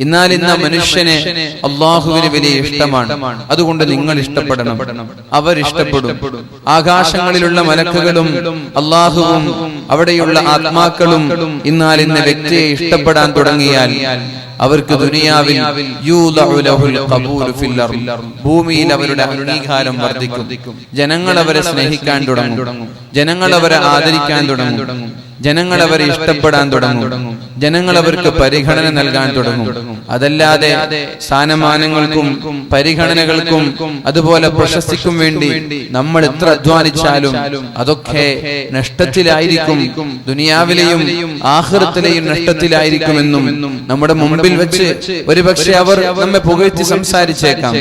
എന്നാൽ ഇന്ന് മനുഷ്യനെ അള്ളാഹുവിന് വലിയ ഇഷ്ടമാണ്. അതുകൊണ്ട് നിങ്ങൾ ഇഷ്ടപ്പെടണം. അവർ ഇഷ്ടപ്പെടും. ആകാശങ്ങളിലുള്ള മലക്കുകളും അള്ളാഹുവും അവിടെയുള്ള ആത്മാക്കളും എന്നാൽ ഇന്ന് വ്യക്തിയെ ഇഷ്ടപ്പെടാൻ തുടങ്ങിയാൽ അവർക്ക് ദുനിയാവിൽ. ഭൂമിയിൽ അവരുടെ അംഗീകാരം വർദ്ധിക്കും. ജനങ്ങൾ അവരെ സ്നേഹിക്കാൻ തുടങ്ങും. ജനങ്ങൾ അവരെ ആദരിക്കാൻ തുടങ്ങും. ജനങ്ങൾ അവരെ ഇഷ്ടപ്പെടാൻ തുടങ്ങും. ജനങ്ങൾ അവർക്ക് പരിഗണന നൽകാൻ തുടങ്ങും. അതല്ലാതെ സ്ഥാനമാനങ്ങൾക്കും പരിഗണനകൾക്കും അതുപോലെ പ്രശസ്തിക്കും വേണ്ടി നമ്മൾ എത്ര അധ്വാനിച്ചാലും അതൊക്കെ നഷ്ടത്തിലായിരിക്കും. ദുനിയാവിലെയും ആഹൃത്തിലെയും നഷ്ടത്തിലായിരിക്കുമെന്നും നമ്മുടെ മുമ്പിൽ വെച്ച് ഒരുപക്ഷെ അവർ നമ്മെ പുകഴ്ത്തി സംസാരിച്ചേക്കാം.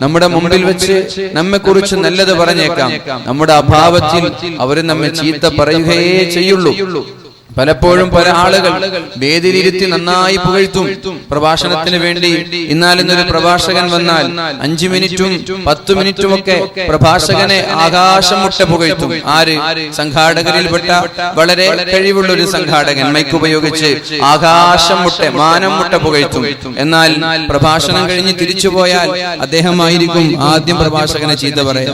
നമ്മുടെ മുമ്പിൽ വെച്ച് നമ്മെ കുറിച്ച് നല്ലത് പറഞ്ഞേക്കാം. നമ്മുടെ അഭാവത്തിൽ അവർ നമ്മെ ചീത്ത പറയുകയേ ചെയ്യുള്ളൂ. പലപ്പോഴും പല ആളുകൾ വേദിയിലിരുത്തി നന്നായി പുകഴ്ത്തും പ്രഭാഷണത്തിന് വേണ്ടി എന്നാൽ ഇന്നൊരു പ്രഭാഷകൻ വന്നാൽ അഞ്ചു മിനിറ്റും പത്തു മിനിറ്റും ഒക്കെ പ്രഭാഷകനെ ആകാശം മുട്ട പുകഴ്ത്തും. ആര്? സംഘാടകരിൽപ്പെട്ട വളരെ കഴിവുള്ള ഒരു സംഘാടകൻ മൈക്ക് ഉപയോഗിച്ച് ആകാശം മുട്ട മാനം മുട്ട പുകഴ്ത്തും. എന്നാൽ പ്രഭാഷണം കഴിഞ്ഞ് തിരിച്ചു പോയാൽ അദ്ദേഹമായിരിക്കും ആദ്യം പ്രഭാഷകനെ ചീത്ത പറയാ.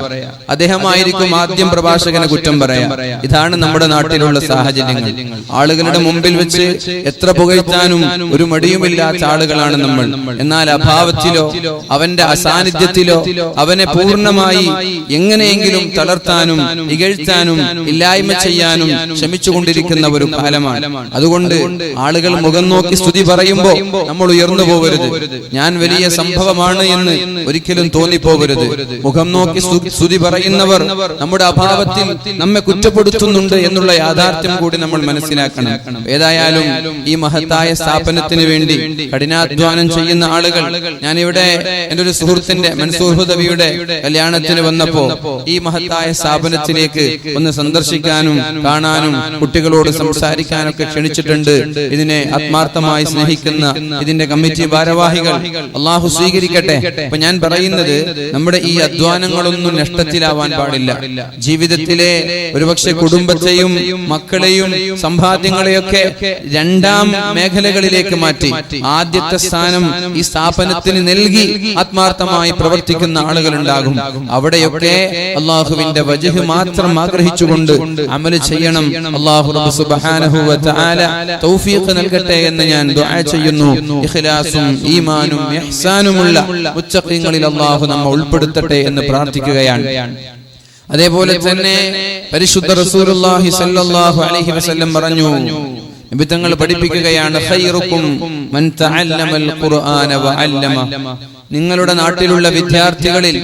അദ്ദേഹമായിരിക്കും ആദ്യം പ്രഭാഷകനെ കുറ്റം പറയാ. ഇതാണ് നമ്മുടെ നാട്ടിലുള്ള സാഹചര്യങ്ങൾ. ആളുകളുടെ മുമ്പിൽ വെച്ച് എത്ര പുകഴ്ത്താനും ഒരു മടിയുമില്ലാത്ത ആളുകളാണ് നമ്മൾ. എന്നാൽ അഭാവത്തിലോ അവന്റെ അസാന്നിധ്യത്തിലോ അവനെ പൂർണമായി എങ്ങനെയെങ്കിലും തളർത്താനും ഇകഴ്ത്താനും ഇല്ലായ്മ ചെയ്യാനും ശ്രമിച്ചുകൊണ്ടിരിക്കുന്ന ഒരു കാലമാണ് അതുകൊണ്ട് ആളുകൾ മുഖം നോക്കി സ്തുതി പറയുമ്പോൾ നമ്മൾ ഉയർന്നു പോകരുത്. ഞാൻ വലിയ സംഭവമാണ് എന്ന് ഒരിക്കലും തോന്നിപ്പോകരുത്. മുഖം നോക്കി സ്തുതി പറയുന്നവർ നമ്മുടെ അഭാവത്തിൽ നമ്മെ കുറ്റപ്പെടുത്തുന്നുണ്ട് എന്നുള്ള യാഥാർത്ഥ്യം കൂടി നമ്മൾ മനസ്സിലാക്കണം. ഏതായാലും ഈ മഹത്തായ സ്ഥാപനത്തിന് വേണ്ടി കഠിനാധ്വാനം ചെയ്യുന്ന ആളുകൾ. ഞാൻ ഇവിടെ എന്റെ ഒരു സുഹൃത്തിന്റെ മൻസൂർ കല്യാണത്തിന് വന്നപ്പോ ഈ മഹത്തായ സ്ഥാപനത്തിലേക്ക് ഒന്ന് സന്ദർശിക്കാനും കാണാനും കുട്ടികളോട് സംസാരിക്കാനൊക്കെ ക്ഷണിച്ചിട്ടുണ്ട്. ഇതിനെ ആത്മാർത്ഥമായി സ്നേഹിക്കുന്ന ഇതിന്റെ കമ്മിറ്റി ഭാരവാഹികൾ അള്ളാഹു സ്വീകരിക്കട്ടെ. അപ്പൊ ഞാൻ പറയുന്നത് നമ്മുടെ ഈ അധ്വാനങ്ങളൊന്നും നഷ്ടത്തിലാവാൻ പാടില്ല. ജീവിതത്തിലെ ഒരുപക്ഷെ കുടുംബത്തെയും മക്കളെയും സമ്പാദ്യങ്ങളെയൊക്കെ രണ്ടാം മേഖലകളിലേക്ക് മാറ്റി. ആദ്യത്തെ സ്ഥാനം ഈ സ്ഥാപനത്തിന് നൽകി ആത്മാർത്ഥമായി പ്രവർത്തിക്കുന്ന ആളുകൾ ഉണ്ടാകും അവിടെയൊക്കെ അള്ളാഹുവിന്റെ വജഹ് മാത്രം ആഗ്രഹിച്ചുകൊണ്ട് അമൽ ചെയ്യണം. അള്ളാഹു തൗഫീഖ് നൽകട്ടെ എന്ന് ഞാൻ ദുആ ചെയ്യുന്നു. ഇഖ്ലാസും ഈമാനും ഇഹ്സാനുമുള്ള അള്ളാഹു നമ്മെ ഉൾപ്പെടുത്തട്ടെ എന്ന് പ്രാർത്ഥിക്കുകയാണ്. അതേപോലെ തന്നെ പരിശുദ്ധ റസൂലുള്ളാഹി സ്വല്ലല്ലാഹു അലൈഹി വസല്ലം പറഞ്ഞു നബി തങ്ങൾ പഠിപ്പിക്കുകയാണ് ഖൈറുക്കും മൻ തഅല്ലമൽ ഖുർആന വഅല്ലമ നിങ്ങളുടെ നാട്ടിലുള്ള വിദ്യാർത്ഥികളിൽ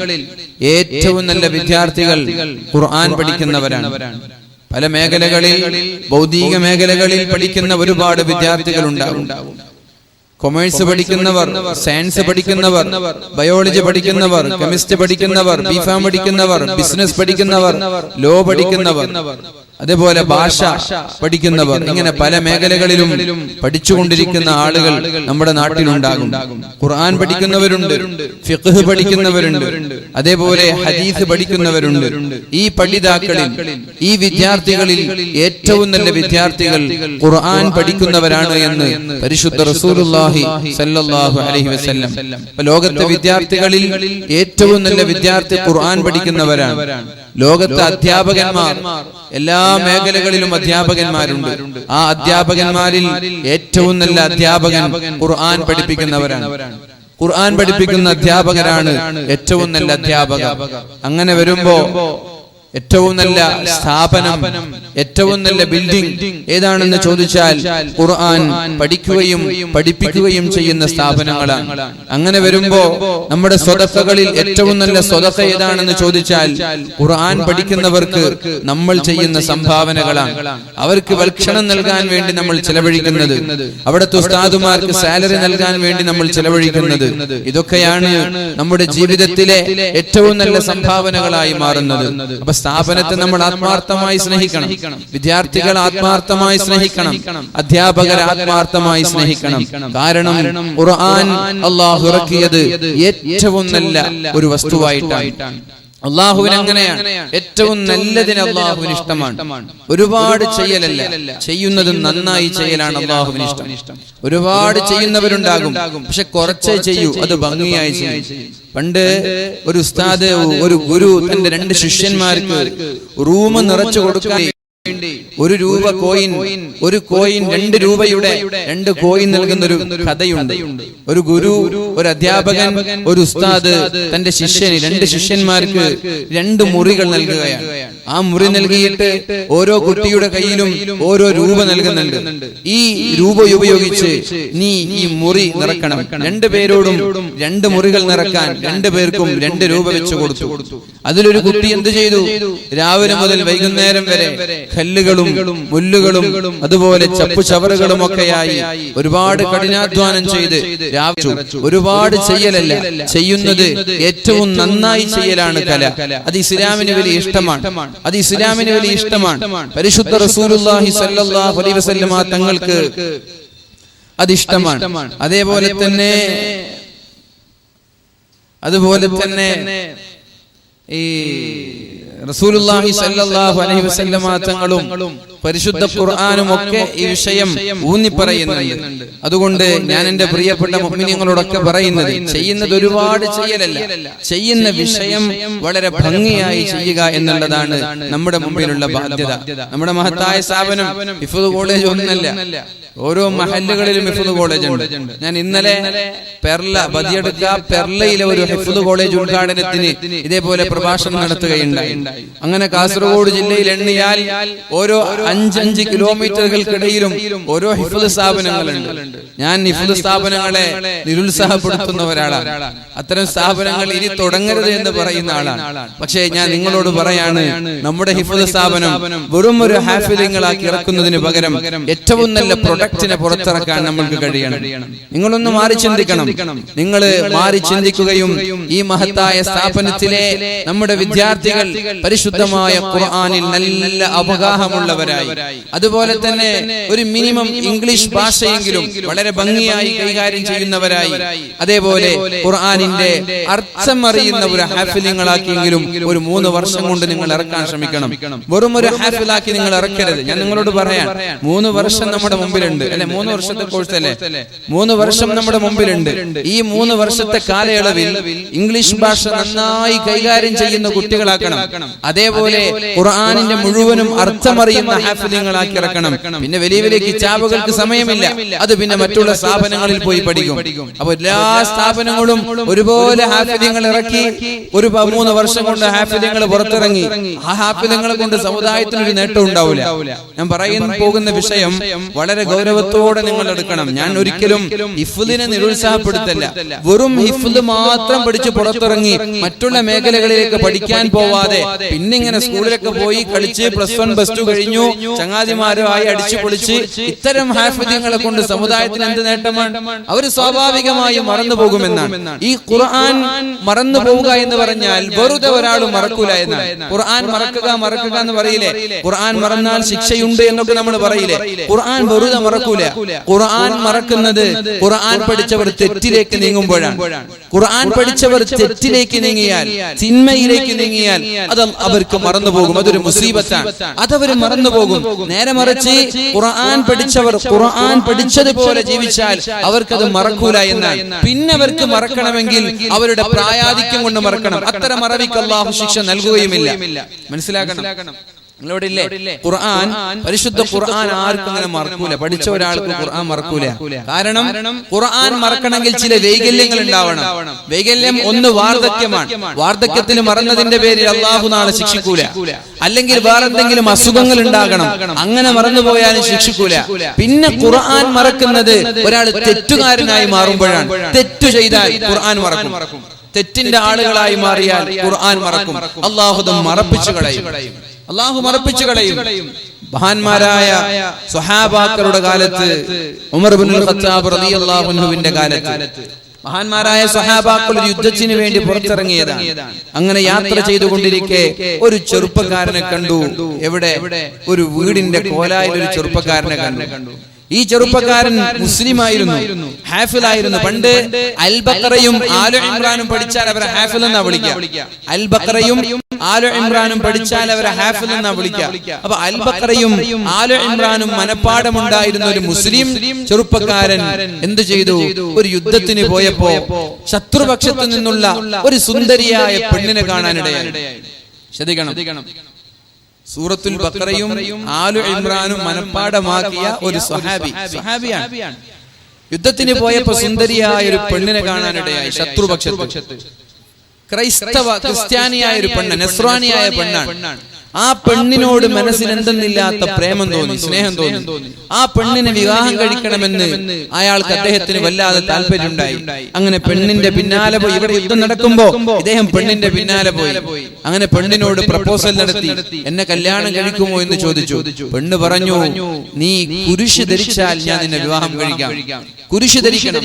ഏറ്റവും നല്ല വിദ്യാർത്ഥികൾ ഖുർആൻ പഠിക്കുന്നവരാണ്. പല മേഖലകളിൽ ഭൗതിക മേഖലകളിൽ പഠിക്കുന്ന ഒരുപാട് വിദ്യാർത്ഥികൾ ഉണ്ടാകും കൊമേഴ്സ് പഠിക്കുന്നവർ സയൻസ് പഠിക്കുന്നവർ ബയോളജി പഠിക്കുന്നവർ കെമിസ്ട്രി പഠിക്കുന്നവർ ബിഫാം പഠിക്കുന്നവർ ബിസിനസ് പഠിക്കുന്നവർ ലോ പഠിക്കുന്നവർ. അതേപോലെ ഭാഷ പഠിക്കുന്നവർ. ഇങ്ങനെ പല മേഖലകളിലും പഠിച്ചുകൊണ്ടിരിക്കുന്ന ആളുകൾ നമ്മുടെ നാട്ടിലുണ്ടാകും. ഖുർആൻ പഠിക്കുന്നവരുണ്ട് ഫിഖ് പഠിക്കുന്നവരുണ്ട് അതേപോലെ ഹദീസ് പഠിക്കുന്നവരുണ്ട്. ഈ പഠിതാക്കളിൽ ഈ വിദ്യാർത്ഥികളിൽ ഏറ്റവും നല്ല വിദ്യാർത്ഥികൾ ഖുർആൻ പഠിക്കുന്നവരാണ് എന്ന് പരിശുദ്ധ റസൂലുള്ളാഹി സല്ലല്ലാഹു അലൈഹി വസല്ലം. ലോകത്തെ വിദ്യാർത്ഥികളിൽ ഏറ്റവും നല്ല വിദ്യാർത്ഥി ഖുർആൻ പഠിക്കുന്നവരാണ്. ലോകത്തെ അധ്യാപകന്മാർ എല്ലാ മേഖലകളിലും അധ്യാപകന്മാരുണ്ട്. ആ അധ്യാപകന്മാരിൽ ഏറ്റവും നല്ല അധ്യാപകൻ ഖുർആൻ പഠിപ്പിക്കുന്നവരാണ്. ഖുർആൻ പഠിപ്പിക്കുന്ന അധ്യാപകരാണ് ഏറ്റവും നല്ല അധ്യാപക അങ്ങനെ വരുമ്പോ ഏറ്റവും നല്ല സ്ഥാപനം ഏറ്റവും നല്ല ബിൽഡിംഗ് ഏതാണെന്ന് ചോദിച്ചാൽ ഖുർആൻ പഠിക്കുകയും പഠിപ്പിക്കുകയും ചെയ്യുന്ന സ്ഥാപനങ്ങളാണ്. അങ്ങനെ വരുമ്പോ നമ്മുടെ സ്വതക്കകളിൽ ഏറ്റവും നല്ല സ്വതക്ക ഏതാണെന്ന് ചോദിച്ചാൽ ഖുർആൻ പഠിക്കുന്നവർക്ക് നമ്മൾ ചെയ്യുന്ന സംഭാവനകളാണ്. അവർക്ക് ഭക്ഷണം നൽകാൻ വേണ്ടി നമ്മൾ ചെലവഴിക്കുന്നത്. അവിടുത്തെ ഉസ്താദുമാർക്ക് സാലറി നൽകാൻ വേണ്ടി നമ്മൾ ചെലവഴിക്കുന്നത്. ഇതൊക്കെയാണ് നമ്മുടെ ജീവിതത്തിലെ ഏറ്റവും നല്ല സംഭാവനകളായി മാറുന്നത്. അപ്പൊ സ്ഥാപനത്തെ നമ്മൾ ആത്മാർത്ഥമായി സ്നേഹിക്കണം. വിദ്യാർത്ഥികൾ ആത്മാർത്ഥമായി സ്നേഹിക്കണം. അധ്യാപകർ ആത്മാർത്ഥമായി സ്നേഹിക്കണം. കാരണം ഖുർആൻ അള്ളാഹു ഇറക്കിയത് ഏറ്റവും നല്ല ഒരു വസ്തുവായിട്ടാണ്. അള്ളാഹുവിന് അങ്ങനെയാണ്. ഏറ്റവും നല്ലതിന് അള്ളാഹുവിന് ഇഷ്ടമാണ്. ഒരുപാട് ചെയ്യലല്ല. ചെയ്യുന്നത് നന്നായി ചെയ്യലാണ് അള്ളാഹുവിന് ഇഷ്ടം. ഒരുപാട് ചെയ്യുന്നവരുണ്ടാകും. പക്ഷെ കുറച്ചേ ചെയ്യൂ. അത് ഭംഗിയായി ചെയ്യും. പണ്ട് ഒരു ഉസ്താദ് ഒരു ഗുരു തന്റെ രണ്ട് ശിഷ്യന്മാർക്ക് റൂം നിറച്ചു കൊടുക്കാൻ ഒരു രൂപ കോയിൻ ഒരു കോയിൻ രണ്ട് രൂപയുടെ രണ്ട് കോയിൻ നൽകുന്ന ഒരു കഥയുണ്ട്. ഒരു ഗുരു ഒരു അധ്യാപകൻ ഒരു ഉസ്താദ് തന്റെ ശിഷ്യന് രണ്ട് ശിഷ്യന്മാർക്ക് രണ്ട് മുറികൾ നൽകുകയാണ്. ആ മുറി നൽകിയിട്ട് ഓരോ കുട്ടിയുടെ കയ്യിലും ഓരോ രൂപ നൽകുന്നുണ്ട്. ഈ രൂപ ഉപയോഗിച്ച് നീ ഈ മുറി നിറക്കണം. രണ്ടു പേരോടും രണ്ട് മുറികൾ നിറക്കാൻ രണ്ടു പേർക്കും രണ്ട് രൂപ വെച്ച് കൊടുത്തു. അതിലൊരു കുട്ടി എന്ത് ചെയ്തു? രാവിലെ മുതൽ വൈകുന്നേരം വരെ കല്ലുകളും മുല്ലുകളും അതുപോലെ ചപ്പു ചവറുകളും ഒക്കെയായി ഒരുപാട് കഠിനാധ്വാനം ചെയ്ത് ഒരുപാട് ചെയ്യലല്ല. ചെയ്യുന്നത് ഏറ്റവും നന്നായി ചെയ്യലാണ് കല. അത് ഇസ്ലാമിന് വലിയ ഇഷ്ടമാണ്. അത് ഇസ്ലാമിന് വലിയ ഇഷ്ടമാണ്. പരിശുദ്ധ റസൂലുള്ളാഹി സ്വല്ലല്ലാഹു അലൈഹി വസല്ലമ തങ്ങൾക്ക് അതിഷ്ടമാണ് അതേപോലെ തന്നെ അതുപോലെ തന്നെ ഈ റസൂലുള്ളാഹി സല്ലല്ലാഹു അലൈഹി വസല്ലമ തങ്ങളും പരിശുദ്ധ ഖുർആാനും ഒക്കെ ഈ വിഷയം ഊന്നി പറയുന്നുണ്ട് അതുകൊണ്ട് ഞാൻ എന്റെ പ്രിയപ്പെട്ട മുഅ്മിനീങ്ങളോടൊക്കെ പറയുന്നത് ചെയ്യുന്നത് ഒരുപാട് ചെയ്യലല്ല. ചെയ്യുന്ന വിഷയം വളരെ ഭംഗിയായി ചെയ്യുക എന്നുള്ളതാണ് നമ്മുടെ മുമ്പിലുള്ള ബാധ്യത. നമ്മുടെ മഹത്തായ സ്ഥാപനം ഇഫത് കോളേജ് ഒന്നല്ല. ഓരോ മഹല്ലുകളിലും ഹിഫുദ് കോളേജ് ഉണ്ട്. ഞാൻ ഇന്നലെ പെർല ബദിയെടുക്ക പെർലയിലെ ഒരു ഹിഫുദ് കോളേജ് ഉദ്ഘാടനത്തിന് ഇതേപോലെ പ്രഭാഷണം നടത്തുകയുണ്ടായി. അങ്ങനെ കാസർഗോഡ് ജില്ലയിൽ എണ്ണിയാൽ ഓരോ അഞ്ചഞ്ച് കിലോമീറ്ററുകൾക്കിടയിലും ഓരോ ഹിഫുദ് സ്ഥാപനങ്ങളുണ്ട്. ഞാൻ ഹിഫുദ് സ്ഥാപനങ്ങളെ നിരുത്സാഹപ്പെടുത്തുന്ന ഒരാളാണ് അത്തരം സ്ഥാപനങ്ങൾ ഇനി തുടങ്ങരുത് എന്ന് പറയുന്ന ആളാണ്. പക്ഷേ ഞാൻ നിങ്ങളോട് പറയാണ് നമ്മുടെ ഹിഫുദ് സ്ഥാപനം വെറും ഒരു ഹാഫിലിങ്ങളാക്കി ഇറക്കുന്നതിന് പകരം ഏറ്റവും നല്ല പ്രൊഡക്റ്റിനെ പുറത്തിറക്കാൻ നമ്മൾക്ക് കഴിയണം. നിങ്ങളൊന്ന് മാറി ചിന്തിക്കണം. നിങ്ങൾ മാറി ചിന്തിക്കുകയും ഈ മഹത്തായ സ്ഥാപനത്തിലെ നമ്മുടെ വിദ്യാർത്ഥികൾ പരിശുദ്ധമായ ഖുർആനിൽ നല്ല അവഗാഹമുള്ളവരായി. അതുപോലെ തന്നെ ഒരു മിനിമം ഇംഗ്ലീഷ് ഭാഷയെങ്കിലും വളരെ ഭംഗിയായി കൈകാര്യം ചെയ്യുന്നവരായി. അതേപോലെ ഖുർആനിന്റെ അർത്ഥം അറിയുന്ന ഒരു ഹാഫിലിങ്ങളാക്കിയെങ്കിലും ഒരു മൂന്ന് വർഷം കൊണ്ട് നിങ്ങൾ ഇറക്കാൻ ശ്രമിക്കണം. വെറും ഒരു ഹാഫിലാക്കി നിങ്ങൾ ഇറക്കരുത്. ഞാൻ നിങ്ങളോട് പറയാം. മൂന്ന് വർഷം നമ്മുടെ മുമ്പിലുണ്ട്. അല്ലെ മൂന്ന് വർഷത്തെ കോഴ്സ് അല്ലേ? മൂന്ന് വർഷം നമ്മുടെ മുമ്പിലുണ്ട്. ഈ മൂന്ന് വർഷത്തെ കാലയളവിൽ ഇംഗ്ലീഷ് ഭാഷ നന്നായി കൈകാര്യം ചെയ്യുന്ന കുട്ടികളാക്കണം. അതേപോലെ ഖുർആാനിന്റെ മുഴുവനും അർത്ഥമറിയുന്ന ഹാഫിലിങ്ങളാക്കി ഇറക്കണം. പിന്നെ വലിയ വലിയ കിതാബുകൾക്ക് സമയമില്ല. അത് പിന്നെ മറ്റുള്ള സ്ഥാപനങ്ങളിൽ പോയി പഠിക്കും. അപ്പൊ എല്ലാ സ്ഥാപനങ്ങളും ഒരുപോലെ ഹാഫിലിങ്ങൾ ഇറക്കി ഒരു മൂന്ന് വർഷം കൊണ്ട് ഹാഫിലിങ്ങൾ പുറത്തിറങ്ങി. ആ ഹാഫിലിങ്ങളെ കൊണ്ട് സമുദായത്തിന് ഒരു നേട്ടം ഉണ്ടാവില്ല. ഞാൻ പറയുന്ന പോകുന്ന വിഷയം വളരെ ഗൗരവത്തോടെ നിങ്ങൾ എടുക്കണം. ഞാൻ ഒരിക്കലും ഹിഫുദിനെ നിരുത്സാഹപ്പെടുത്തല്ല. വെറും ഹിഫുദ് മാത്രം പഠിച്ച് പുറത്തിറങ്ങി മറ്റുള്ള മേഖലകളിലേക്ക് പഠിക്കാൻ പോവാതെ പിന്നെ ഇങ്ങനെ സ്കൂളിലൊക്കെ പോയി കളിച്ച് പ്ലസ് വൺ പ്ലസ് ടു കഴിഞ്ഞു. ചങ്ങാതിമാരുമായി അടിച്ചു പൊളിച്ച് ഇത്തരം ഹാഫിദ്യങ്ങളെ കൊണ്ട് സമുദായത്തിന് എന്ത് നേട്ടമാണ്? അവർ സ്വാഭാവികമായും മറന്നു പോകുമെന്നാണ്. ഈ ഖുർആൻ മറന്നു പോവുക എന്ന് പറഞ്ഞാൽ വെറുതെ ഒരാൾ മറക്കൂല എന്നാണ്. ഖുർആൻ മറക്കുക മറക്കുക എന്ന് പറയില്ലേ? ഖുർആൻ മറന്നാൽ ശിക്ഷയുണ്ട് എന്നൊക്കെ നമ്മൾ പറയില്ലേ? ഖുർആൻ വെറുതെ മറക്കൂല. ഖുർആൻ മറക്കുന്നത് ഖുർആൻ പഠിച്ചവർ തെറ്റിലേക്ക് നീങ്ങുമ്പോഴാണ്. ഖുർആൻ പഠിച്ചവർ തെറ്റിലേക്ക് നീങ്ങിയാൽ തിന്മയിലേക്ക് നീങ്ങിയാൽ അത് അവർക്ക് മറന്നു പോകും. അതൊരു മുസീബത്താണ്. അതവർ മറന്നു പോകും. നേരെ മറിച്ച് ഖുർആൻ പഠിച്ചവർ ഖുർആൻ പഠിച്ചതുപോലെ ജീവിച്ചാൽ അവർക്കത് മറക്കൂല എന്നാൽ പിന്നെ അവർക്ക് മറക്കണമെങ്കിൽ അവരുടെ പ്രായാധിക്യം കൊണ്ട് മറക്കണം. അത്തരം മറവിക്ക് അള്ളാഹു ശിക്ഷ നൽകുകയുമില്ല. മനസ്സിലാക്കണം. നിങ്ങളോടില്ലേ ഖുർആൻ പരിശുദ്ധ ഖുർആൻ ആർക്കും അങ്ങനെ മറക്കൂല. പഠിച്ച ഒരാൾക്ക് ഖുർആൻ മറക്കൂല. കാരണം ഖുർആൻ മറക്കണമെങ്കിൽ ചില വൈകല്യങ്ങൾ ഉണ്ടാവണം. വൈകല്യം ഒന്ന് വാർദ്ധക്യമാണ്. വാർദ്ധക്യത്തിൽ മറന്നതിന്റെ പേരിൽ അള്ളാഹു നാളെ ശിക്ഷിക്കൂല. അല്ലെങ്കിൽ വേറെന്തെങ്കിലും അസുഖങ്ങൾ ഉണ്ടാകണം. അങ്ങനെ മറന്നു പോയാലും ശിക്ഷിക്കൂല. പിന്നെ ഖുർആൻ മറക്കുന്നത് ഒരാൾ തെറ്റുകാരനായി മാറുമ്പോഴാണ്. തെറ്റു ചെയ്താൽ ഖുർആൻ മറക്കും. തെറ്റിന്റെ ആളുകളായി മാറിയാൽ ഖുർആൻ മറക്കും. അള്ളാഹുദം മറപ്പിച്ചു കളയും. അള്ളാഹു മറപ്പിച്ചു കളയും. മഹാന്മാരായ സ്വഹാബാക്കളുടെ കാലത്ത് ഉമർ ബിൻ ഖത്താബ് റളിയല്ലാഹു അൻഹുവിന്റെ കാലത്ത്. മഹാന്മാരായ സ്വഹാബാക്കൾ ഒരു യുദ്ധത്തിന് വേണ്ടി പുറത്തിറങ്ങിയതാണ്. അങ്ങനെ യാത്ര ചെയ്തുകൊണ്ടിരിക്കെ ഒരു ചെറുപ്പക്കാരനെ കണ്ടു. എവിടെ? ഒരു വീടിന്റെ കോലായിൽ ഒരു ചെറുപ്പക്കാരനെ കണ്ടു. ഈ ചെറുപ്പക്കാരൻ മുസ്ലിം ആയിരുന്നു ഹാഫിലായിരുന്നു പണ്ട് അൽബക്കറയും ആലോ ഇമ്രാനും പഠിച്ചാൽ അവരെ ഹാഫിൽ എന്നാ വിളിക്കുക അൽബക്കറയും ആലോ ഇമ്രാനും പഠിച്ചാൽ അവരെ ഹാഫിൽ എന്നാ വിളിക്കുക അപ്പൊ അൽബക്കറയും ആലോ ആലു ഇമ്രാനും മനപ്പാടമുണ്ടായിരുന്ന ഒരു മുസ്ലിം ചെറുപ്പക്കാരൻ എന്ത് ചെയ്തു? ഒരു യുദ്ധത്തിന് പോയപ്പോ ശത്രുപക്ഷത്തു നിന്നുള്ള ഒരു സുന്ദരിയായ പെണ്ണിനെ കാണാനിടയായി. ശ്രദ്ധിക്കണം. സൂറത്തുൽ ബക്കറയും ആലു ഇമ്രാനും മനപ്പാടമാക്കിയ ഒരു സ്വഹാബി. സ്വഹാബിയാണ്. യുദ്ധത്തിന് പോയപ്പോ സുന്ദരിയായ ഒരു പെണ്ണിനെ കാണാനിടയായി. ശത്രുപക്ഷത്ത്. ക്രൈസ്തവ ക്രിസ്ത്യാനിയായ ഒരു പെണ്ണ് നെസ്രാനിയായ പെണ്ണാണ്. ആ പെണ്ണിനോട് മനസ്സിൽ എന്തെന്നില്ലാത്ത പ്രേമം തോന്നി സ്നേഹം തോന്നി. ആ പെണ്ണിനെ വിവാഹം കഴിക്കണമെന്ന് അയാൾക്ക് അദ്ദേഹത്തിന് വല്ലാതെ താല്പര്യമുണ്ടായി. അങ്ങനെ പെണ്ണിന്റെ പിന്നാലെ പോയി ഇവിടെ യുദ്ധം നടക്കുമ്പോ ഇദ്ദേഹം പെണ്ണിന്റെ പിന്നാലെ പോയി. അങ്ങനെ പെണ്ണിനോട് പ്രപ്പോസൽ നടത്തി. എന്നെ കല്യാണം കഴിക്കുമോ എന്ന് ചോദിച്ചു. പെണ്ണ് പറഞ്ഞു നീ കുരിശ് ധരിച്ചാൽ ഞാൻ നിന്നെ വിവാഹം കഴിക്കാം. കുരിശ് ധരിക്കണം.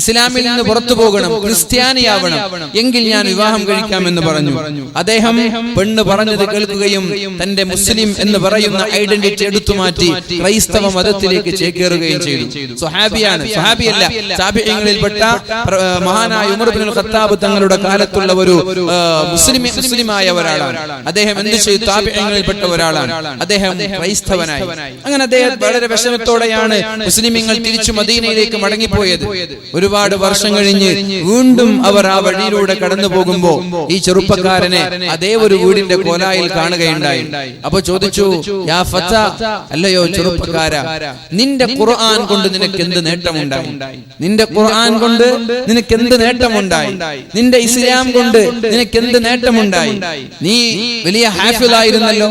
ഇസ്ലാമിൽ നിന്ന് പുറത്തു പോകണം ക്രിസ്ത്യാനിയാവണം. എങ്കിൽ ഞാൻ വിവാഹം കഴിക്കാം എന്ന് പറഞ്ഞു. അദ്ദേഹം പെണ്ണ് പറഞ്ഞത് കേൾക്കുകയും തന്റെ മുസ്ലിം എന്ന് പറയുന്ന ഐഡന്റിറ്റി എടുത്തു മാറ്റി ക്രൈസ്തവ മതത്തിലേക്ക് ചേക്കേറുകയും ചെയ്തു. സുഹാബിയാണ് സ്വഹാബിയല്ല താബിയങ്ങളിൽപ്പെട്ട മഹാനായ ഉമർ ബിൻ ഖത്താബ് തങ്ങളുടെ കാലത്തുള്ള ഒരു മുസ്ലിം മുസ്ലിമായ ഒരാളാണ് അദ്ദേഹം എന്ത് ചെയ്തു? താബിയങ്ങളിൽപ്പെട്ട ഒരാളാണ് അദ്ദേഹം ക്രൈസ്തവനായി. അങ്ങനെ അദ്ദേഹം വളരെ വിഷമത്തോടെയാണ് മുസ്ലിമീങ്ങൾ തിരിച്ചു മദീനയിലേക്ക് മടങ്ങിപ്പോയത്. ഒരുപാട് വർഷം കഴിഞ്ഞ് വീണ്ടും അവർ ആ വഴിയിലൂടെ കടന്നു പോകുമ്പോ ഈ ചെറുപ്പക്കാരനെ അതേ ഒരു വീടിന്റെ കോലായിൽ കാണുകയുണ്ടായി അപ്പൊ ചോദിച്ചു യാ ഫത്ത? അല്ലയോ ചെറുപ്പക്കാര. നിന്റെ ഖുർആൻ കൊണ്ട് നിനക്ക് എന്ത് നേട്ടമുണ്ടായി? നിന്റെ ഖുർആൻ കൊണ്ട് നിനക്ക് എന്ത് നേട്ടമുണ്ടായി? നിന്റെ ഇസ്ലാം കൊണ്ട് നിനക്ക് എന്ത് നേട്ടമുണ്ടായി? നീ വലിയ ഹാഫിലായിരുന്നല്ലോ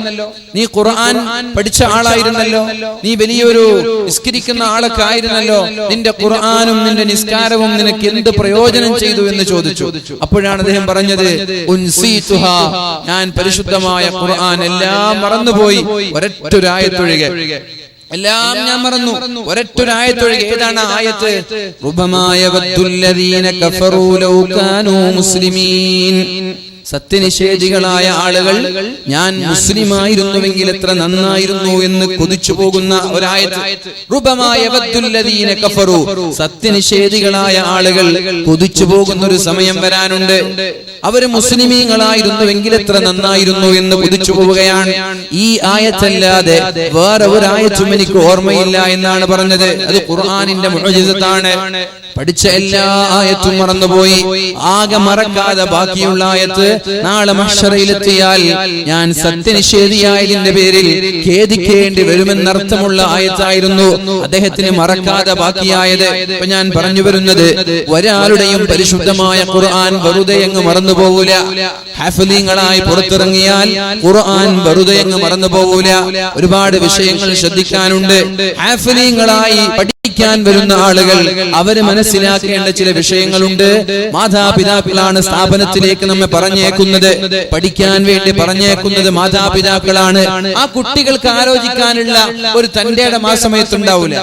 നീ ഖുർആൻ പഠിച്ച ആളായിരുന്നല്ലോ? നീ വലിയൊരു നിസ്കരിക്കുന്ന ആളൊക്കെ ആയിരുന്നല്ലോ? നിന്റെ ഖുർആനും നിന്റെ നിസ്കാരവും നിനക്ക് എന്ത് പ്രയോജനം ചെയ്തു എന്ന് ചോദിച്ചു. അപ്പോഴാണ് അദ്ദേഹം പറഞ്ഞത്. ഞാൻ പരിശുദ്ധമായ ഖുർആൻ എല്ലാം മറന്നുപോയി. ഒരൊറ്റൊരായത്തൊഴികെ എല്ലാം ഞാൻ മറന്നു. ഒരൊറ്റൊരായത്തൊഴികെ ഏതാണ് ആയത്ത്? റുബമായ കഫറൂ ലൗ കാനൂ മുസ്ലിമീൻ. സത്യനിഷേധികളായ ആളുകൾ ഞാൻ മുസ്ലിമായിരുന്നുവെങ്കിൽ എത്ര നന്നായിരുന്നു എന്ന് കൊതിച്ചു പോകുന്ന ഒരായത്ത് റുബമായ വദ്ദുല്ലദീന കഫറൂ. സത്യനിഷേധികളായ ആളുകൾ കൊതിച്ചു പോകുന്ന ഒരു സമയം വരാനുണ്ട്. അവർ മുസ്ലിമീങ്ങളായിരുന്നുവെങ്കിൽ എത്ര നന്നായിരുന്നു എന്ന് കൊതിച്ചു പോവുകയാണ്. ഈ ആയത്തല്ലാതെ വേറെ ഒരു ആയത്തും എനിക്ക് ഓർമ്മയില്ല എന്നാണ് പറഞ്ഞത്. അത് ഖുർആാനിന്റെ മുഅജിസത്താണ്. പഠിച്ച എല്ലാ ആയത്തും മറന്നുപോയി. ആകെ മറക്കാതെ ബാക്കിയുള്ള ആയത്ത് നാളെ മഹ്ഷറയിലെത്തിയാൽ ഞാൻ സത്യനിഷേധിയായതിന്റെ പേരിൽ ഖേദിക്കേണ്ടി വരുമെന്നർത്ഥമുള്ള ആയത്തായിരുന്നു. അദ്ദേഹത്തിന് മറക്കാതെ ബാക്കിയായത് ഇപ്പൊ ഞാൻ പറഞ്ഞു വരുന്നത് ഒരാളുടെയും പരിശുദ്ധമായ ഖുർആൻ വെറുതെ അങ്ങ് മറന്നു പോകൂല. ഹാഫലിങ്ങളായി പുറത്തിറങ്ങിയാൽ ഖുർആൻ വെറുതെ അങ്ങ് മറന്നു പോകൂല. ഒരുപാട് വിഷയങ്ങൾ ശ്രദ്ധിക്കാനുണ്ട്. ഹാഫലിങ്ങളായി പഠിക്കാൻ വരുന്ന ആളുകൾ അവർ മനസ്സിലാക്കേണ്ട ചില വിഷയങ്ങളുണ്ട്. മാതാപിതാക്കളാണ് സ്ഥാപനത്തിലേക്ക് നമ്മെ പറഞ്ഞേക്കുന്നത് പഠിക്കാൻ വേണ്ടി പറഞ്ഞേക്കുന്നത് മാതാപിതാക്കളാണ്. ആ കുട്ടികൾക്ക് ആലോചിക്കാനുള്ള ഒരു തന്റെ ആ സമയത്തുണ്ടാവില്ല